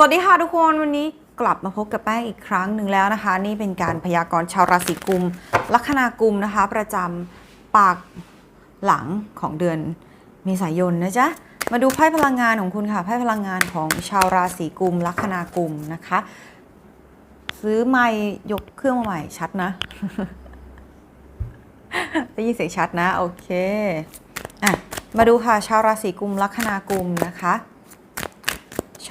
สวัสดีค่ะทุกคนวันนี้กลับมาพบกับแป้งอีกครั้งหนึ่งแล้วนะคะ นี่เป็นการพยากรณ์ชาวราศีกุม ลัคนากุมนะคะ ประจำปากหลังของเดือนเมษายนนะจ๊ะมาดูไพ่พลังงานของคุณค่ะไพ่พลังงานของชาวราศีกุม ลัคนากุมนะคะ ซื้อไม่ยกเครื่องมาใหม่ชัดนะได้ยินเสียงชัดนะ โอเคอะมาดูค่ะชาวราศีกุม ลัคนากุมนะคะ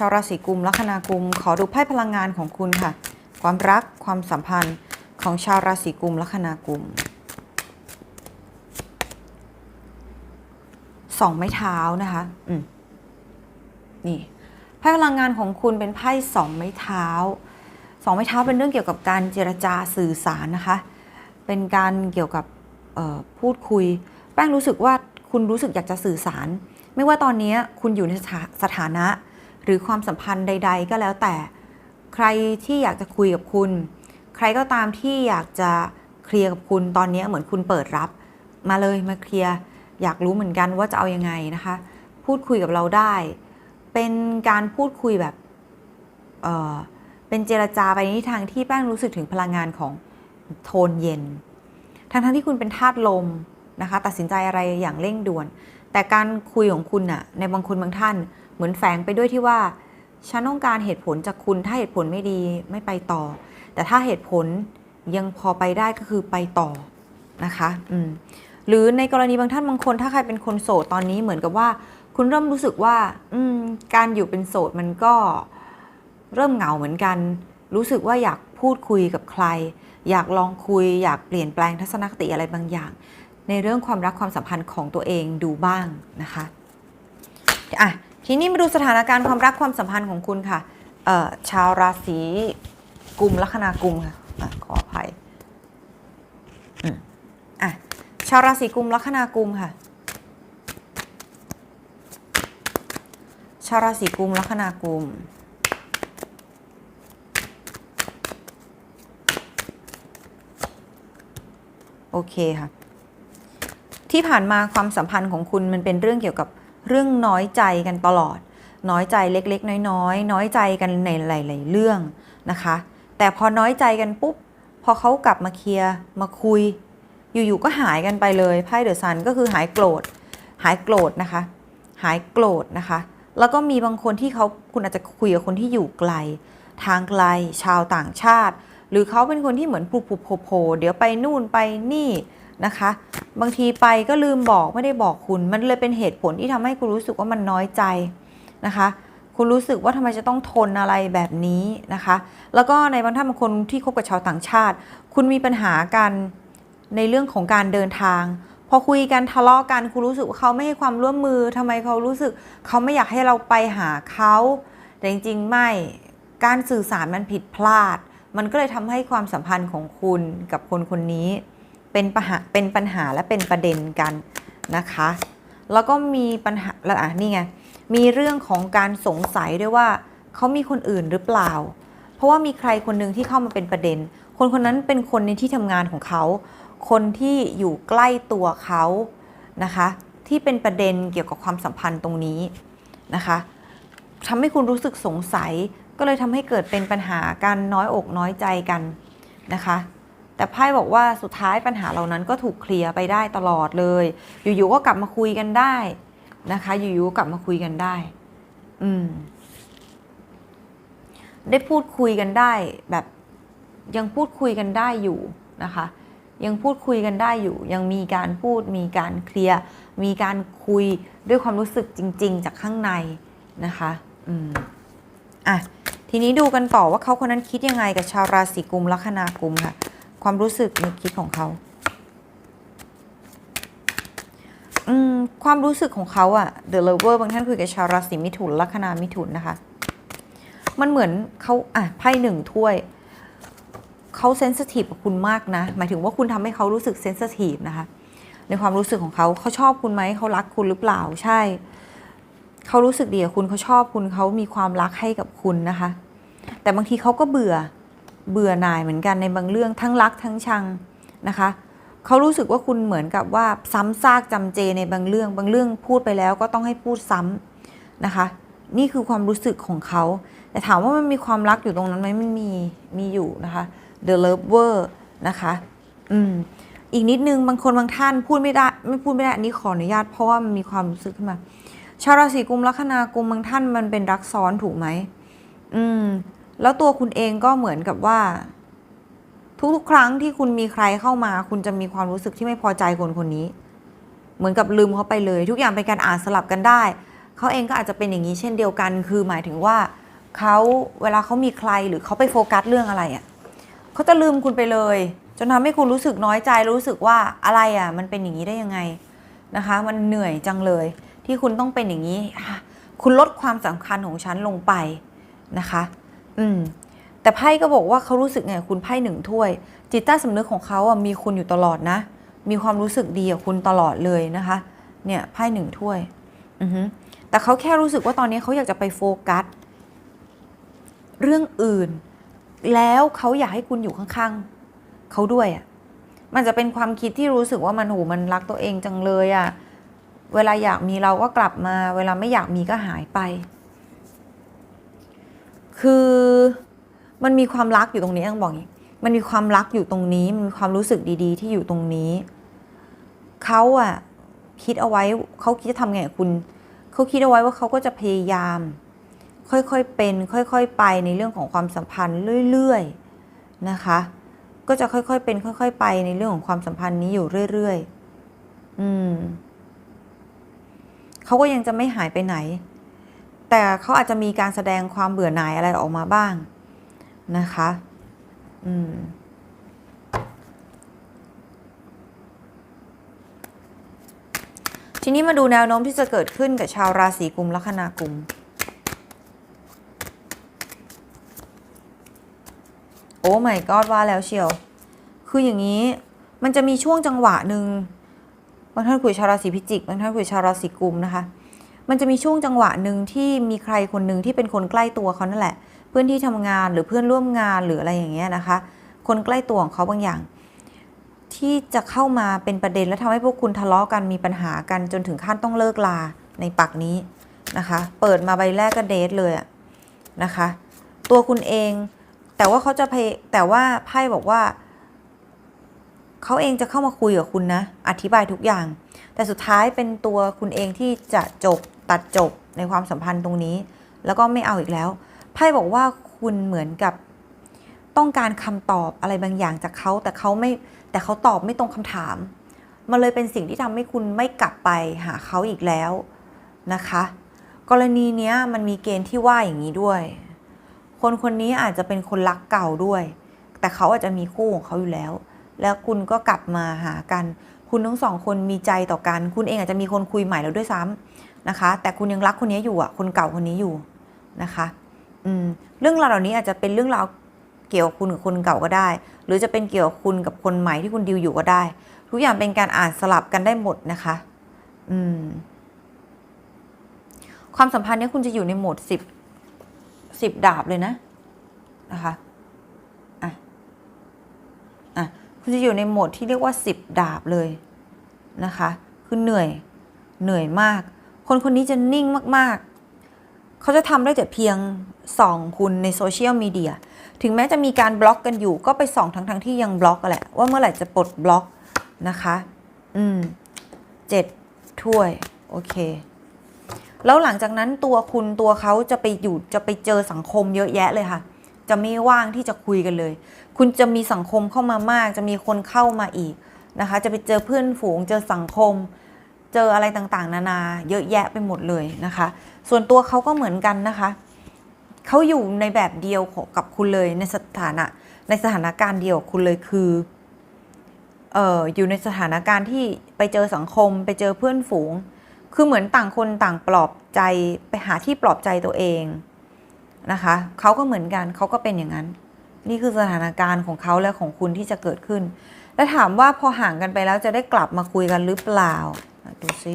ชาวราศีกุมลัคนากุม ขอดูไพ่พลังงานของคุณค่ะ ความรักความสัมพันธ์ของชาวราศีกุมลัคนากุมสองไม้เท้านะคะอืมนี่ไพ่พลังงานของคุณเป็นไพ่สองไม้เท้าสองไม้เท้าเป็นเรื่องเกี่ยวกับการเจรจาสื่อสารนะคะ เป็นการเกี่ยวกับพูดคุย แป้งรู้สึกว่าคุณรู้สึกอยากจะสื่อสาร ไม่ว่าตอนนี้คุณอยู่ในสถาสถานะ หรือความสัมพันธ์ใด ๆ ก็แล้วแต่ ใครที่อยากจะคุยกับคุณ ใครก็ตามที่อยากจะเคลียร์กับคุณตอนนี้เหมือนคุณเปิดรับ มาเลยมาเคลียร์อยากรู้เหมือนกันว่าจะเอายังไงนะคะ พูดคุยกับเราได้ เป็นการพูดคุยแบบเออเป็นเจรจาไปในทางที่แป้งรู้สึกถึงพลังงานของโทนเย็น ทั้งทั้งๆที่คุณเป็นธาตุลมนะคะ ตัดสินใจอะไรอย่างเร่งด่วน แต่การคุยของคุณน่ะในบางคนบางท่าน เหมือนแฝงไปด้วยที่ว่า ฉันต้องการเหตุผลจากคุณถ้าเหตุผลไม่ดีไม่ไปต่อ แต่ถ้าเหตุผลยังพอไปได้ก็คือไปต่อนะคะอืมหรือในกรณีบางท่านบางคน ถ้าใครเป็นคนโสดตอนนี้เหมือนกับว่า คุณเริ่มรู้สึกว่าอืมการอยู่เป็นโสดมันก็เริ่มเหงาเหมือนกัน รู้สึกว่าอยากพูดคุยกับใคร อยากลองคุย อยากเปลี่ยนแปลงทัศนคติอะไรบางอย่าง ในเรื่องความรักความสัมพันธ์ของตัวเองดูบ้างนะคะอะ ทีนี้มาดูสถานการณ์ความรักความสัมพันธ์ของคุณค่ะเออชาวราศีกุมลัคนากุมค่ะอะขออภัยอืมอะชาวราศีกุมลัคนากุมค่ะ ชาวราศีกุมลัคนากุมโอเคค่ะ ที่ผ่านมาความสัมพันธ์ของคุณมันเป็นเรื่องเกี่ยวกับ เรื่องน้อยใจกันตลอด น้อยใจเล็กๆ น้อยๆ น้อยใจกันในหลายๆเรื่องนะคะ แต่พอน้อยใจกันปุ๊บพอเขากลับมาเคลียร์มาคุย อยู่ๆก็หายกันไปเลยไพ่เดอะซันก็คือหายโกรธ หายโกรธนะคะ หายโกรธนะคะ แล้วก็มีบางคนที่เขาคุณอาจจะคุยกับคนที่อยู่ไกล ทางไกล ชาวต่างชาติ หรือเขาเป็นคนที่เหมือนปุบปุบโผล่โผเดี๋ยวไปนู่นไปนี่นะคะ บางทีไปก็ลืมบอกไม่ได้บอกคุณ มันเลยเป็นเหตุผลที่ทำให้คุณรู้สึกว่ามันน้อยใจนะคะ คุณรู้สึกว่าทำไมจะต้องทนอะไรแบบนี้นะคะ แล้วก็ในบางท่านบางคนที่คบกับชาวต่างชาติ คุณมีปัญหากันในเรื่องของการเดินทาง พอคุยกันทะเลาะกันคุณรู้สึกว่าเขาไม่ให้ความร่วมมือทำไมเขารู้สึก เขาไม่อยากให้เราไปหาเขาแต่จริงๆไม่การสื่อสารมันผิดพลาด มันก็เลยทำให้ความสัมพันธ์ของคุณกับคนคนนี้ เป็นปัญหาเป็นปัญหาและเป็นประเด็นกันนะคะ แล้วก็มีปัญหาแล้วอะนี่ไงมีเรื่องของการสงสัยด้วยว่าเขามีคนอื่นหรือเปล่า เพราะว่ามีใครคนหนึ่งที่เข้ามาเป็นประเด็น คนคนนั้นเป็นคนในที่ทำงานของเขา คนที่อยู่ใกล้ตัวเขานะคะ ที่เป็นประเด็นเกี่ยวกับความสัมพันธ์ตรงนี้นะคะทำให้คุณรู้สึกสงสัย ก็เลยทำให้เกิดเป็นปัญหาการน้อยอกน้อยใจกันนะคะ แต่ไพ่บอกว่าสุดท้ายปัญหาเหล่านั้นก็ถูกเคลียร์ไปได้ตลอดเลย อยู่ๆก็กลับมาคุยกันได้นะคะ อยู่ๆก็กลับมาคุยกันได้ อืม ได้พูดคุยกันได้แบบยังพูดคุยกันได้อยู่นะคะ ยังพูดคุยกันได้อยู่ ยังมีการพูด มีการเคลียร์ มีการคุยด้วยความรู้สึกจริง ๆ จากข้างในนะคะ อืม อะ ทีนี้ดูกันต่อว่าเขาคนนั้นคิดยังไงกับชาวราศีกุมลัคนากุมค่ะ ความรู้สึกนึกคิดของเขาอืมความรู้สึกของเขาอะ The Lover บางท่านคุยกับชาวราศีมิถุนลัคนามิถุนนะคะ มันเหมือนเขาอะไพ่หนึ่งถ้วย เขาเซนซิทีฟกับคุณมากนะ หมายถึงว่าคุณทำให้เขารู้สึกเซนซิทีฟนะคะ ในความรู้สึกของเขาเขาชอบคุณไหม เขารักคุณหรือเปล่า ใช่ เขารู้สึกดีกับคุณเขาชอบคุณเขามีความรักให้กับคุณนะคะ แต่บางทีเขาก็เบื่อ เบื่อหน่ายเหมือนกันในบางเรื่องทั้งรักทั้งชังนะคะเขารู้สึกว่าคุณเหมือนกับว่าซ้ำซากจำเจในบางเรื่อง บางเรื่องพูดไปแล้วก็ต้องให้พูดซ้ำนะคะ นี่คือความรู้สึกของเขา แต่ถามว่ามันมีความรักอยู่ตรงนั้นไหมมันมีมีอยู่นะคะ the lover นะคะอืมอีกนิดนึงบางคนบางท่านพูดไม่ได้ ไม่พูดไม่ได้อันนี้ขออนุญาตเพราะว่ามันมีความรู้สึกขึ้นมาชาวราศีกุมลัคนากุมบางท่านมันเป็นรักซ้อนถูกไหมอืม แล้วตัวคุณเองก็เหมือนกับว่า ทุกๆ ครั้งที่คุณมีใครเข้ามา คุณจะมีความรู้สึกที่ไม่พอใจคนคนนี้ เหมือนกับลืมเขาไปเลย ทุกอย่างเป็นการอ่านสลับกันได้ เขาเองก็อาจจะเป็นอย่างนี้เช่นเดียวกัน คือหมายถึงว่าเขาเวลาเขามีใครหรือเขาไปโฟกัสเรื่องอะไรอะ่ะเขาจะลืมคุณไปเลย จนทำให้คุณรู้สึกน้อยใจรู้สึกว่าอะไรอะ่ะ มันเป็นอย่างนี้ได้ยังไงนะคะ มันเหนื่อยจังเลย ที่คุณต้องเป็นอย่างนี้ คุณลดความสำคัญของฉันลงไปนะคะ อืมแต่ไพ่ก็บอกว่าเขารู้สึกไงคุณไพ่หนึ่งถ้วย จิตใต้สำนึกของเขาอะมีคุณอยู่ตลอดนะ มีความรู้สึกดีกับคุณตลอดเลยนะคะ เนี่ยไพ่หนึ่งถ้วยอือฮึแต่เขาแค่รู้สึกว่าตอนนี้เขาอยากจะไปโฟกัส เรื่องอื่น แล้วเขาอยากให้คุณอยู่ข้างๆเขาด้วยอะมันจะเป็นความคิดที่รู้สึกว่ามันโหมันรักตัวเองจังเลยอะเวลาอยากมีเราก็กลับมา เวลาไม่อยากมีก็หายไป คือมันมีความรักอยู่ตรงนี้ต้องบอกงี้มันมีความรักอยู่ตรงนี้ มันมีความรู้สึกดี ๆ ที่อยู่ตรงนี้ เขาอะคิดเอาไว้เขาคิดจะทำไงกับคุณ เขาคิดเอาไว้ว่าเขาก็จะพยายาม ค่อยๆเป็น ค่อยๆไปในเรื่องของความสัมพันธ์เรื่อยๆนะคะ ก็จะค่อยๆเป็น ค่อย ๆ ไปในเรื่องของความสัมพันธ์นี้อยู่เรื่อยๆ อืมเขาก็ยังจะไม่หายไปไหน แต่เขาอาจจะมีการแสดงความเบื่อหน่ายอะไรออกมาบ้างนะคะอืมทีนี้มาดูแนวโน้มที่จะเกิดขึ้นกับชาวราศีกุมลัคนากุม โอ้ไม่กอดว่าแล้วเชียว คืออย่างนี้มันจะมีช่วงจังหวะหนึ่งบางท่านคุยชาวราศีพิจิกบางท่านคุยชาวราศีกุมนะคะ มันจะมีช่วงจังหวะหนึ่งที่มีใครคนหนึ่งที่เป็นคนใกล้ตัวเขานั่นแหละ เพื่อนที่ทำงานหรือเพื่อนร่วมงานหรืออะไรอย่างเงี้ยนะคะ คนใกล้ตัวของเขาบางอย่าง ที่จะเข้ามาเป็นประเด็นและทำให้พวกคุณทะเลาะกันมีปัญหากันจนถึงขั้นต้องเลิกลาในปักนี้นะคะ เปิดมาใบแรกก็เดทเลยอะนะคะ ตัวคุณเอง แต่ว่าเขาจะพแต่ว่าไพ่บอกว่าเขาเองจะเข้ามาคุยกับคุณนะ อธิบายทุกอย่าง แต่สุดท้ายเป็นตัวคุณเองที่จะจบ ตัดจบในความสัมพันธ์ตรงนี้ แล้วก็ไม่เอาอีกแล้วไพ่บอกว่าคุณเหมือนกับต้องการคำตอบอะไรบางอย่างจากเขาแต่เขาไม่แต่เขาตอบไม่ตรงคำถาม มันเลยเป็นสิ่งที่ทำให้คุณไม่กลับไปหาเขาอีกแล้วนะคะ กรณีเนี้ยมันมีเกณฑ์ที่ว่าอย่างนี้ด้วย คนคนนี้อาจจะเป็นคนรักเก่าด้วย แต่เขาอาจจะมีคู่ของเขาอยู่แล้ว แล้วคุณก็กลับมาหากัน คุณทั้งสองคนมีใจต่อกัน คุณเองอาจจะมีคนคุยใหม่แล้วด้วยซ้ำ นะคะ แต่คุณยังรักคนนี้อยู่อะคนเก่าคนนี้อยู่นะคะอืมเรื่องราวเหล่านี้อาจจะเป็นเรื่องราวเกี่ยวกับคุณกับคนเก่าก็ได้ หรือจะเป็นเกี่ยวกับคุณกับคนใหม่ที่คุณดิวอยู่ก็ได้ ทุกอย่างเป็นการอ่านสลับกันได้หมดนะคะ อืม ความสัมพันธ์นี้คุณจะอยู่ในโหมดสิบสิบดาบเลยนะ นะคะอะอะคุณจะอยู่ในโหมดที่เรียกว่าสิบดาบเลยนะคะ คือเหนื่อย เหนื่อยมาก คนคนนี้จะนิ่งมากๆ เขาจะทำได้แต่เพียงส่องคุณในโซเชียลมีเดีย ถึงแม้จะมีการบล็อกกันอยู่ ก็ไปส่องทั้งๆทที่ยังบล็อกกันแหละ ว่าเมื่อไหร่จะปลดบล็อกนะคะ อืมเจ็ดถ้วย โอเค แล้วหลังจากนั้นตัวคุณตัวเขาจะไปอยู่จะไปเจอสังคมเยอะแยะเลยค่ะ จะไม่ว่างที่จะคุยกันเลย คุณจะมีสังคมเข้ามามาก จะมีคนเข้ามาอีกนะคะ จะไปเจอเพื่อนฝูง เจอสังคม เจออะไรต่างๆ นานา เยอะแยะไปหมดเลยนะคะ ส่วนตัวเขาก็เหมือนกันนะคะเขาอยู่ในแบบเดียวกับคุณเลยในสถานะในสถานการณ์เดียวกับคุณเลยคือเอออยู่ในสถานการณ์ที่ไปเจอสังคม ไปเจอเพื่อนฝูง คือเหมือนต่างคนต่างปลอบใจไปหาที่ปลอบใจตัวเองนะคะเขาก็เหมือนกันเขาก็เป็นอย่างนั้น นี่คือสถานการณ์ของเขาและของคุณที่จะเกิดขึ้น แล้วถามว่าพอห่างกันไปแล้วจะได้กลับมาคุยกันหรือเปล่า ดูซิ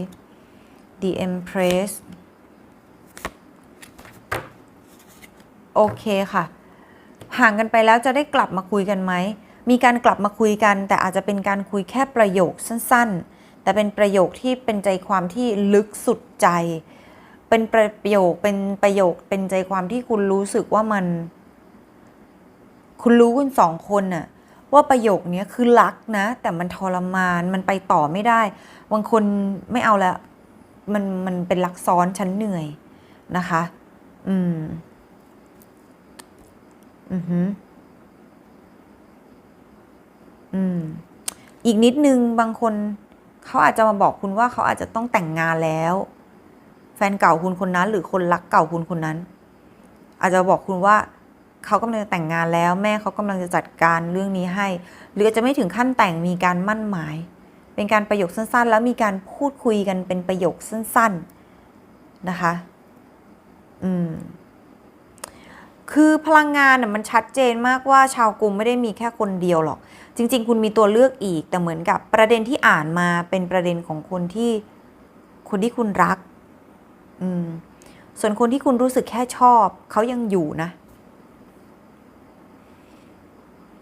The Empress โอเคค่ะ ห่างกันไปแล้วจะได้กลับมาคุยกันไหม มีการกลับมาคุยกัน แต่อาจจะเป็นการคุยแค่ประโยคสั้นๆ แต่เป็นประโยคที่เป็นใจความที่ลึกสุดใจ เป็นประโยคเป็นประโยคเป็นใจความที่คุณรู้สึกว่ามัน คุณรู้คุณสองคนน่ะ ว่าประโยคนี้คือรักนะ แต่มันทรมานมันไปต่อไม่ได้บางคนไม่เอาละมันมันเป็นรักซ้อนฉันเหนื่อยนะคะ อืม อือหืออืม อีกนิดนึงบางคนเขาอาจจะมาบอกคุณว่าเขาอาจจะต้องแต่งงานแล้ว แฟนเก่าคุณคนนั้น หรือคนรักเก่าคุณคนนั้น อาจจะบอกคุณว่า เขากำลังจะแต่งงานแล้ว แม่เขากำลังจะจัดการเรื่องนี้ให้ หรือจะไม่ถึงขั้นแต่งมีการมั่นหมาย เป็นการประโยคสั้นๆ แล้วมีการพูดคุยกันเป็นประโยคสั้น ๆนะคะ อืมคือพลังงานน่ะมันชัดเจนมากว่าชาวกรุงไม่ได้มีแค่คนเดียวหรอก จริง ๆ คุณมีตัวเลือกอีก แต่เหมือนกับประเด็นที่อ่านมาเป็นประเด็นของคนที่คนที่คุณรัก อืม ส่วนคนที่คุณรู้สึกแค่ชอบ เขายังอยู่นะ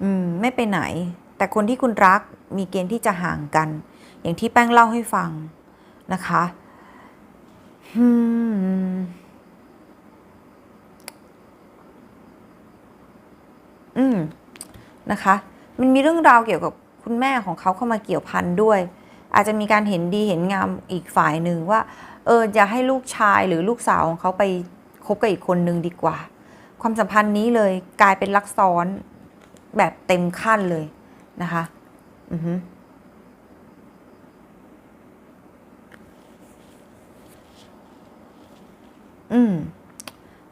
อืมไม่ไปไหน แต่คนที่คุณรักมีเกณฑ์ที่จะห่างกัน อย่างที่แป้งเล่าให้ฟังนะคะอืมอืมนะคะ มันมีเรื่องราวเกี่ยวกับคุณแม่ของเขาเข้ามาเกี่ยวพันด้วย อาจจะมีการเห็นดีเห็นงามอีกฝ่ายหนึ่งว่า เอออย่าให้ลูกชายหรือลูกสาวของเขาไปคบกับอีกคนนึงดีกว่า ความสัมพันธ์นี้เลยกลายเป็นลักซ้อน แบบเต็มขั้นเลยนะคะ อือฮึอืม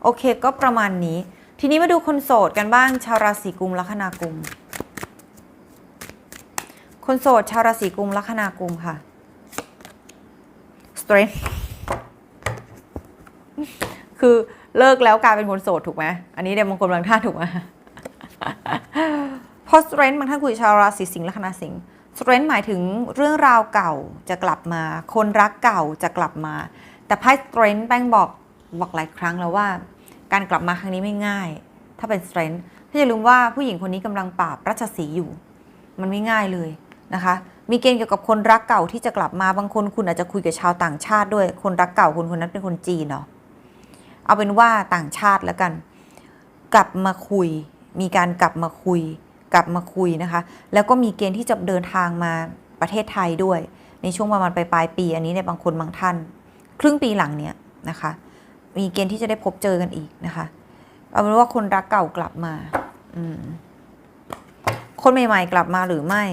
โอเคก็ประมาณนี้ ทีนี้มาดูคนโสดกันบ้าง ชาวราศีกุมลัคนากุม คนโสดชาวราศีกุมลัคนากุมค่ะ strength คือเลิกแล้วกลายเป็นคนโสดถูกไหม อันนี้เดี๋ยวมงคลบางท่านถูกไหม เพราะ strength บางท่านคุยชาวราศีสิงห์ลัคนาสิงห์ strength หมายถึงเรื่องราวเก่าจะกลับมา คนรักเก่าจะกลับมา แต่ไพ่ strength แป้งบอกบอกหลายครั้งแล้วว่า การกลับมาครั้งนี้ไม่ง่าย ถ้าเป็น strength ถ้าอย่าลืมว่าผู้หญิงคนนี้กำลังปราบรัชสีอยู่ มันไม่ง่ายเลยนะคะ มีเกณฑ์เกี่ยวกับคนรักเก่าที่จะกลับมาบางคนคุณอาจจะคุยกับชาวต่างชาติด้วย คนรักเก่าคุณคนนั้นเป็นคนจีนเนาะเอาเป็นว่าต่างชาติแล้วกัน กลับมาคุย มีการกลับมาคุย กลับมาคุยนะคะ แล้วก็มีเกณฑ์ที่จะเดินทางมาประเทศไทยด้วย ในช่วงประมาณปลายปี อันนี้ในบางคนบางท่าน ครึ่งปีหลังเนี้ยนะคะ มีเกณฑ์ที่จะได้พบเจอกันอีกนะคะเอาเป็นว่าคนรักเก่ากลับมาอืมคนใหม่ๆกลับมาหรือไม่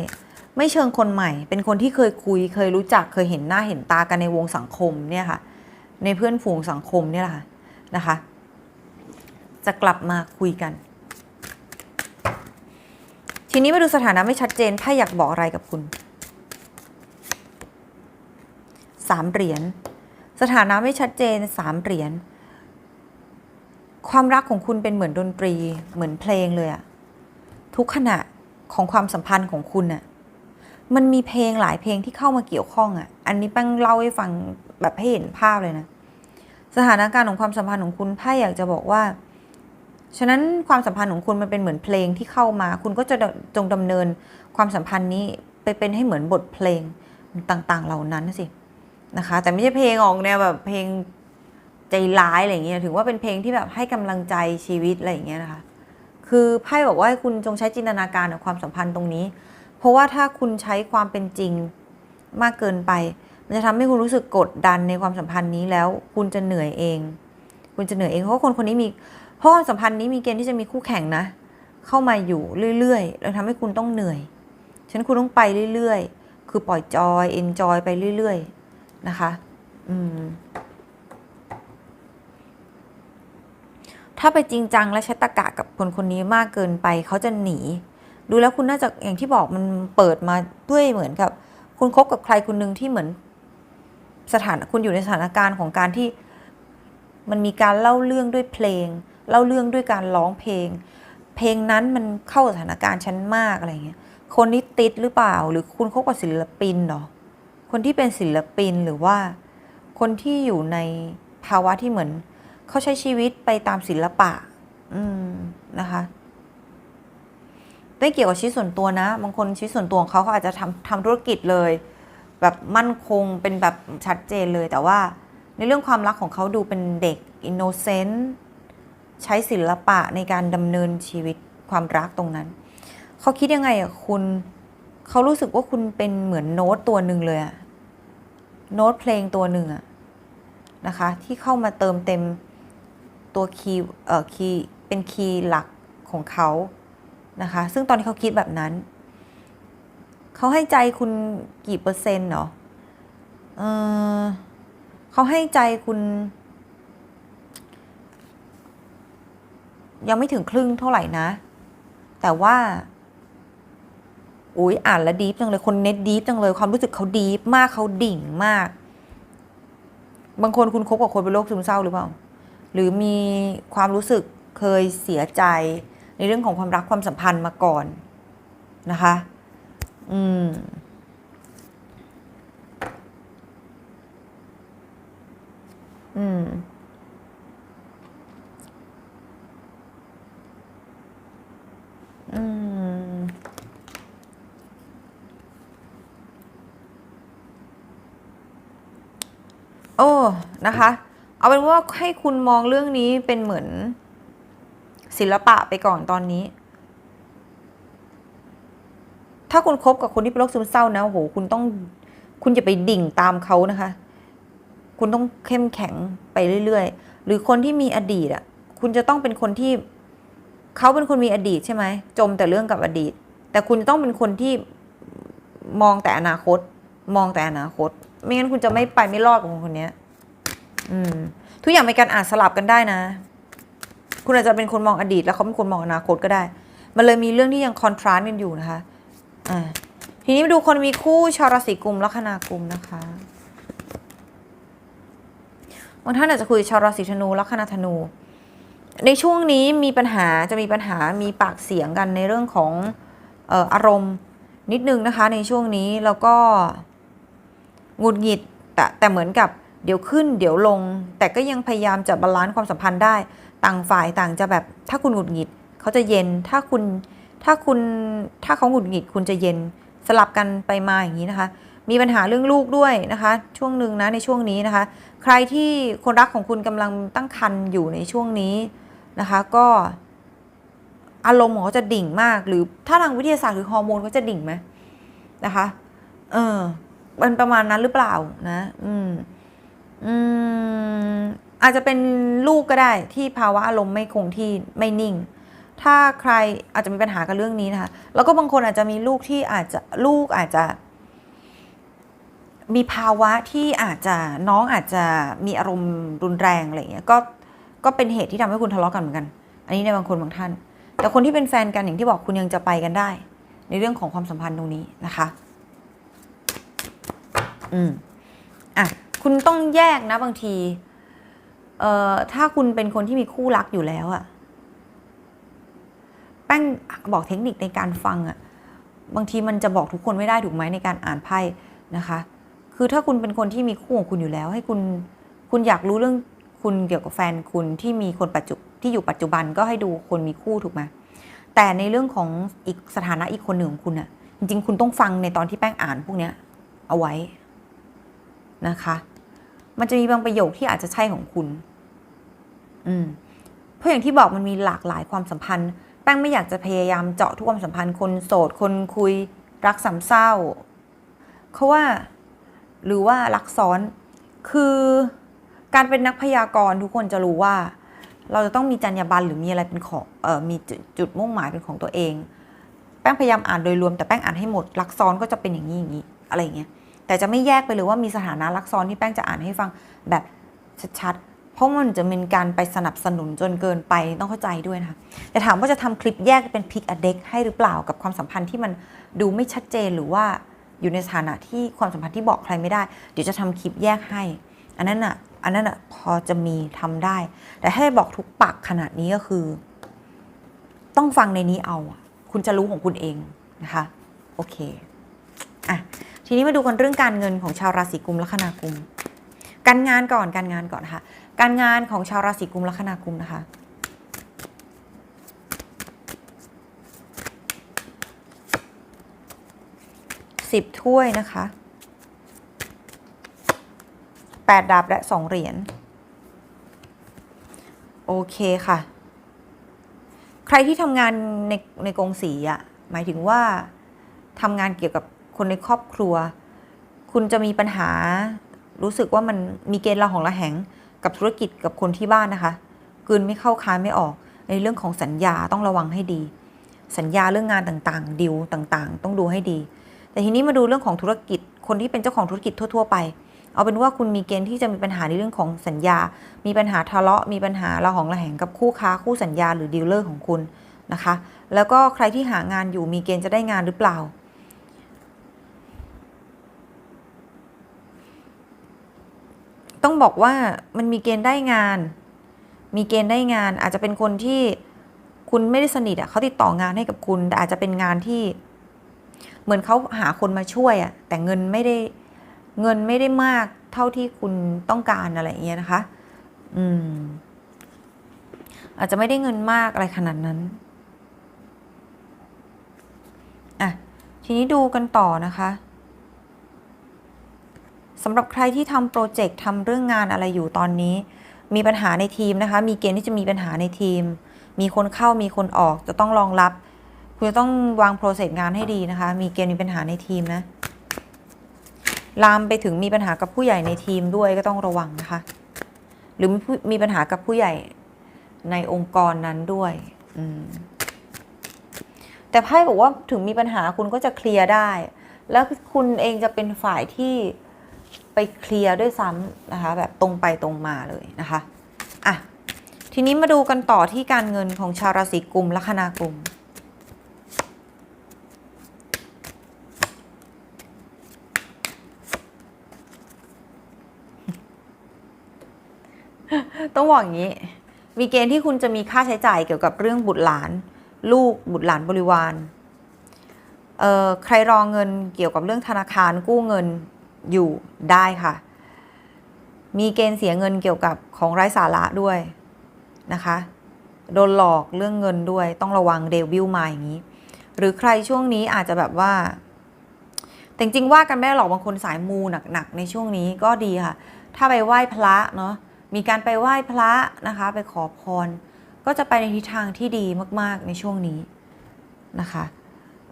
ไม่เชิงคนใหม่ เป็นคนที่เคยคุย เคยรู้จักเคยเห็นหน้าเห็นตากันในวงสังคมเนี่ยค่ะ ในเพื่อนฝูงสังคมเนี่ยแหละค่ะนะคะ จะกลับมาคุยกัน ทีนี้มาดูสถานะไม่ชัดเจนถ้าอยากบอกอะไรกับคุณสามเหรียญสถานะไม่ชัดเจนสามเหรียญความรักของคุณเป็นเหมือนดนตรีเหมือนเพลงเลยอะทุกขณะของความสัมพันธ์ของคุณอะมันมีเพลงหลายเพลงที่เข้ามาเกี่ยวข้องอะอันนี้แป้งเล่าให้ฟังแบบให้เห็นภาพเลยนะ สถานการณ์ของความสัมพันธ์ของคุณไพ่อยากจะบอกว่า ฉะนั้นความสัมพันธ์ของคุณมันเป็นเหมือนเพลงที่เข้ามา คุณก็จะจงดำเนินความสัมพันธ์นี้ไปเป็นให้เหมือนบทเพลงต่างๆ เหล่านั้นสินะคะ แต่ไม่ใช่เพลงออกแนวแบบเพลงใจร้ายอะไรอย่างเงี้ยถือว่าเป็นเพลงที่แบบให้กำลังใจชีวิตอะไรอย่างเงี้ยนะคะ คือไพ่บอกว่าให้คุณจงใช้จินตนาการกับความสัมพันธ์ตรงนี้ เพราะว่าถ้าคุณใช้ความเป็นจริงมากเกินไป มันจะทำให้คุณรู้สึกกดดันในความสัมพันธ์นี้แล้ว คุณจะเหนื่อยเอง คุณจะเหนื่อยเองเพราะคนคนนี้มี ความสัมพันธ์นี้มีเกณฑ์ที่จะมีคู่แข่งนะ เข้ามาอยู่เรื่อยๆ แล้วทำให้คุณต้องเหนื่อย ฉะนั้นคุณต้องไปเรื่อยๆ คือปล่อยจอยเอนจอยไปเรื่อยๆ นะคะ อืม ถ้าไปจริงจังและใช้ตะกะกับคนคนนี้มากเกินไปเขาจะหนี ดูแล้วคุณน่าจะอย่างที่บอกมันเปิดมาด้วยเหมือนกับ คุณคบกับใครคนหนึ่งที่เหมือนสถานคุณอยู่ในสถานการณ์ของการที่มันมีการเล่าเรื่องด้วยเพลง เล่าเรื่องด้วยการร้องเพลง เพลงนั้นมันเข้าสถานการณ์ฉันมากอะไรเงี้ยคนนี้ติดหรือเปล่า หรือคุณคบกับศิลปินเหรอคนที่เป็นศิลปินหรือว่า คนที่อยู่ในภาวะที่เหมือนเขาใช้ชีวิตไปตามศิลปะ อืมนะคะไม่เกี่ยวกับชีวิตส่วนตัวนะ บางคนชีวิตส่วนตัวของเขาเขาอาจจะทำทำธุรกิจเลย แบบมั่นคงเป็นแบบชัดเจนเลย แต่ว่าในเรื่องความรักของเขาดูเป็นเด็กอินโนเซนต์ ใช้ศิลปะในการดำเนินชีวิตความรักตรงนั้น เขาคิดยังไงอะคุณ เขารู้สึกว่าคุณเป็นเหมือนโน้ตตัวหนึ่งเลยอะโน้ตเพลงตัวหนึ่งอะนะคะ ที่เข้ามาเติมเต็มตัวคีย์เอ่อคีย์เป็นคีย์หลักของเขานะคะ ซึ่งตอนที่เขาคิดแบบนั้น เขาให้ใจคุณกี่เปอร์เซ็นต์เนาะเออเขาให้ใจคุณ ยังไม่ถึงครึ่งเท่าไหร่นะ แต่ว่า อุ้ยอ่านแล้วดีฟจังเลยคนเน็ตดีฟจังเลยความรู้สึกเขาดีฟมากเขาดิ่งมาก บางคนคุณคบกับคนเป็นโรคซึมเศร้าหรือเปล่า หรือมีความรู้สึกเคยเสียใจ ในเรื่องของความรักความสัมพันธ์มาก่อนนะคะ อืมอืม อืม โอ้ นะคะ เอาเป็นว่าให้คุณมองเรื่องนี้เป็นเหมือน ศิลปะไปก่อนตอนนี้ ถ้าคุณคบกับคนที่เป็นโรคซึมเศร้านะโอ้โหคุณต้อง คุณอย่าไปดิ่งตามเขานะคะ คุณต้องเข้มแข็งไปเรื่อยๆ หรือคนที่มีอดีตอะ คุณจะต้องเป็นคนที่ เขาเป็นคนมีอดีตใช่ไหมจมแต่เรื่องกับอดีต แต่คุณต้องเป็นคนที่มองแต่อนาคต มองแต่อนาคต ไม่งั้นคุณจะไม่ไปไม่รอดกับคนคนนี้อืมทุกอย่างเป็นการอ่านสลับกันได้นะ คุณอาจจะเป็นคนมองอดีต แล้วเขาเป็นคนมองอนาคตก็ได้ มันเลยมีเรื่องที่ยังคอนทราสต์กันอยู่นะคะอ่าทีนี้มาดูคนมีคู่ชาวราศีกุมลัคนากุมนะคะบางท่านอาจจะคุยชาวราศีธนูลัคนาธนู ในช่วงนี้มีปัญหาจะมีปัญหามีปากเสียงกันในเรื่องของเอออารมณ์นิดนึงนะคะในช่วงนี้แล้วก็หงุดหงิดแต่แต่เหมือนกับเดี๋ยวขึ้นเดี๋ยวลง แต่ก็ยังพยายามจะบาลานซ์ความสัมพันธ์ได้ต่างฝ่ายต่างจะแบบถ้าคุณหงุดหงิดเขาจะเย็นถ้าคุณถ้าคุณถ้าเขาหงุดหงิดคุณจะเย็นสลับกันไปมาอย่างนี้นะคะ มีปัญหาเรื่องลูกด้วยนะคะ ช่วงหนึ่งนะในช่วงนี้นะคะ ใครที่คนรักของคุณกำลังตั้งครรภ์อยู่ในช่วงนี้ นะคะ ก็อารมณ์ของเขาจะดิ่งมาก หรือถ้าทางวิทยาศาสตร์หรือฮอร์โมนเขาจะดิ่งไหมนะคะ เออมันประมาณนั้นหรือเปล่านะ อืม อืม อาจจะเป็นลูกก็ได้ที่ภาวะอารมณ์ไม่คงที่ไม่นิ่ง ถ้าใครอาจจะมีปัญหากับเรื่องนี้นะคะ แล้วก็บางคนอาจจะมีลูกที่อาจจะลูกอาจจะ มีภาวะที่อาจจะน้องอาจจะมีอารมณ์รุนแรงอะไรอย่างเงี้ย ก็ ก็เป็นเหตุที่ทำให้คุณทะเลาะกันเหมือนกัน อันนี้ในบางคนบางท่าน แต่คนที่เป็นแฟนกันอย่างที่บอกคุณยังจะไปกันได้ ในเรื่องของความสัมพันธ์ตรงนี้นะคะ อืมอะคุณต้องแยกนะบางทีเอ่อถ้าคุณเป็นคนที่มีคู่รักอยู่แล้วอะแป้งบอกเทคนิคในการฟังอะบางทีมันจะบอกทุกคนไม่ได้ถูกไหมในการอ่านไพ่นะคะ คือถ้าคุณเป็นคนที่มีคู่ของคุณอยู่แล้ว ให้คุณคุณอยากรู้เรื่อง คุณเกี่ยวกับแฟนคุณที่มีคนปัจจุที่อยู่ปัจจุบันก็ให้ดูคนมีคู่ถูกไหมแต่ในเรื่องของอีกสถานะอีกคนหนึ่งของคุณอะจริงๆ คุณต้องฟังในตอนที่แป้งอ่านพวกเนี้ยเอาไว้นะคะ มันจะมีบางประโยคที่อาจจะใช่ของคุณ อืม เพราะอย่างที่บอกมันมีหลากหลายความสัมพันธ์ แป้งไม่อยากจะพยายามเจาะทุกความสัมพันธ์คนโสดคนคุย รักสามเศร้าเขาว่า หรือว่ารักซ้อนคือ การเป็นนักพยากรณ์ทุกคนจะรู้ว่า เราจะต้องมีจรรยาบรรณหรือมีอะไรเป็นของเอ่อมีจุดจุดมุ่งหมายเป็นของตัวเอง แป้งพยายามอ่านโดยรวมแต่แป้งอ่านให้หมดรักซ้อนก็จะเป็นอย่างนี้อย่างนี้อะไรเงี้ยแต่จะไม่แยกไปเลยว่ามีสถานะรักซ้อนที่แป้งจะอ่านให้ฟังแบบชัดๆเพราะมันจะเป็นการไปสนับสนุนจนเกินไปต้องเข้าใจด้วยนะคะแต่ถามว่าจะทำคลิปแยกเป็นพิกอเด็กให้หรือเปล่ากับความสัมพันธ์ที่มันดูไม่ชัดเจนหรือว่าอยู่ในสถานะที่ความสัมพันธ์ที่บอกใครไม่ได้ เดี๋ยวจะทำคลิปแยกให้ อันนั้นอะอันนั้นอะพอจะมีทำได้ แต่ให้บอกทุกปากขนาดนี้ก็คือ ต้องฟังในนี้เอา คุณจะรู้ของคุณเองนะคะ โอเคอะทีนี้มาดูกันเรื่องการเงินของชาวราศีกุมลัคนากุม การงานก่อนการงานก่อนนะคะการงานของชาวราศีกุมลัคนากุมนะคะสิบถ้วยนะคะ แปดดาบและสองเหรียญ โอเคค่ะ ใครที่ทำงานในในกรงสีอะหมายถึงว่าทำงานเกี่ยวกับคนในครอบครัว คุณจะมีปัญหา รู้สึกว่ามันมีเกณฑ์ระหองระแหง กับธุรกิจกับคนที่บ้านนะคะกืนไม่เข้าคายไม่ออก ในเรื่องของสัญญาต้องระวังให้ดี สัญญาเรื่องงานต่างๆ ดิวต่างๆ ต้องดูให้ดี แต่ทีนี้มาดูเรื่องของธุรกิจ คนที่เป็นเจ้าของธุรกิจทั่ว ๆ ไป เอาเป็นว่าคุณมีเกณฑ์ที่จะมีปัญหาในเรื่องของสัญญา มีปัญหาทะเลาะ มีปัญหาระหองระแหงกับคู่ค้าคู่สัญญาหรือดีลเลอร์ของคุณนะคะ แล้วก็ใครที่หางานอยู่มีเกณฑ์จะได้งานหรือเปล่า ต้องบอกว่ามันมีเกณฑ์ได้งาน มีเกณฑ์ได้งานอาจจะเป็นคนที่คุณไม่ได้สนิทอะเขาติดต่องานให้กับคุณ แต่อาจจะเป็นงานที่ เหมือนเขาหาคนมาช่วยอะแต่เงินไม่ได้ เงินไม่ได้มากเท่าที่คุณต้องการอะไรเงี้ยนะคะ อืม อาจจะไม่ได้เงินมากอะไรขนาดนั้น อะ ทีนี้ดูกันต่อนะคะสำหรับใครที่ทำโปรเจกต์ทำเรื่องงานอะไรอยู่ตอนนี้ มีปัญหาในทีมนะคะ มีเกณฑ์ที่จะมีปัญหาในทีม มีคนเข้ามีคนออกจะต้องรองรับ คุณจะต้องวางโปรเซสงานให้ดีนะคะ มีเกณฑ์มีปัญหาในทีมนะ ลามไปถึงมีปัญหากับผู้ใหญ่ในทีมด้วยก็ต้องระวังนะคะ หรือมีผู้มีปัญหากับผู้ใหญ่ในองค์กรนั้นด้วยแต่ไพ่บอกว่าถึงมีปัญหาคุณก็จะเคลียร์ได้ แล้วคุณเองจะเป็นฝ่ายที่ไปเคลียร์ด้วยซ้ำนะคะ แบบตรงไปตรงมาเลยนะคะอะทีนี้มาดูกันต่อที่การเงินของชาวราศีกุมลัคนากุม ต้องบอกอย่างนี้ มีเกณฑ์ที่คุณจะมีค่าใช้จ่ายเกี่ยวกับเรื่องบุตรหลาน ลูกบุตรหลานบริวารเอ่อใครรอเงินเกี่ยวกับเรื่องธนาคารกู้เงินอยู่ได้ค่ะ มีเกณฑ์เสียเงินเกี่ยวกับของไร้สาระด้วยนะคะ โดนหลอกเรื่องเงินด้วยต้องระวังเดวิลมาอย่างนี้ หรือใครช่วงนี้อาจจะแบบว่า แต่จริงๆว่ากันไม่ได้หรอกบางคนสายมูหนักๆในช่วงนี้ก็ดีค่ะ ถ้าไปไหว้พระเนาะ มีการไปไหว้พระนะคะ ไปขอพร ก็จะไปในทิศทางที่ดีมากๆในช่วงนี้นะคะ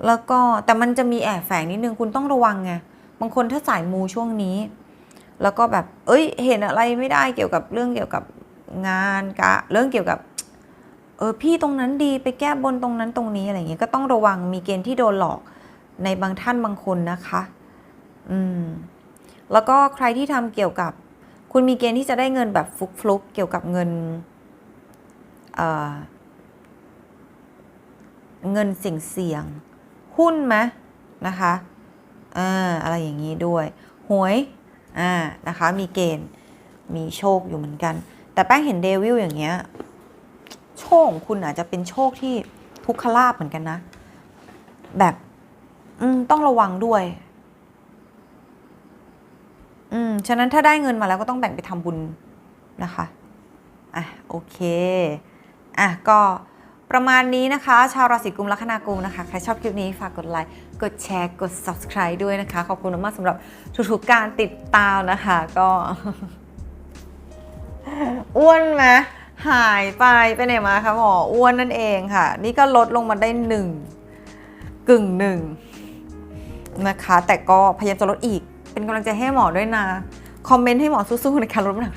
แล้วก็แต่มันจะมีแอบแฝงนิดนึงคุณต้องระวังไงบางคนถ้าสายมูช่วงนี้ แล้วก็แบบ เอ้ย เห็นอะไรไม่ได้เกี่ยวกับเรื่องเกี่ยวกับงานกะเรื่องเกี่ยวกับเออพี่ตรงนั้นดีไปแก้บนตรงนั้นตรงนี้อะไรอย่างเงี้ยก็ต้องระวังมีเกณฑ์ที่โดนหลอกในบางท่านบางคนนะคะ อืม แล้วก็ใครที่ทำเกี่ยวกับ คุณมีเกณฑ์ที่จะได้เงินแบบฟุกฟลุกเกี่ยวกับเงินเเงินเสี่ยงเสี่ยง หุ้นไหมนะคะอ่าอะไรอย่างนี้ด้วยหวยอ่านะคะมีเกณฑ์มีโชคอยู่เหมือนกัน แต่แป้งเห็นเดวิลอย่างเงี้ยโชคของคุณอาจจะเป็นโชคที่ทุกขลาบเหมือนกันนะ แบบต้องระวังด้วย อืม ฉะนั้นถ้าได้เงินมาแล้วก็ต้องแบ่งไปทำบุญนะคะ อะ โอเค อะ ก็ประมาณนี้นะคะ ชาวราศีกุมลัคนากุมนะคะ ใครชอบคลิปนี้ฝากกดไลค์ กดแชร์ กด subscribe ด้วยนะคะ ขอบคุณมากๆสำหรับทุกๆการติดตามนะคะ ก็ อ้วนไหมหายไปไปไหนมาคะหมออ้วนนั่นเองค่ะ นี่ก็ลดลงมาได้หนึ่งกึ่งหนึ่งนะคะ แต่ก็พยายามจะลดอีก เป็นกำลังใจให้หมอด้วยนะ คอมเมนต์ให้หมอสู้ๆในการลดน้ำหนัก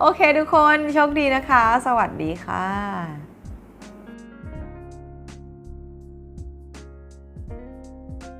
โอเคทุกคนโชคดีนะคะ สวัสดีค่ะ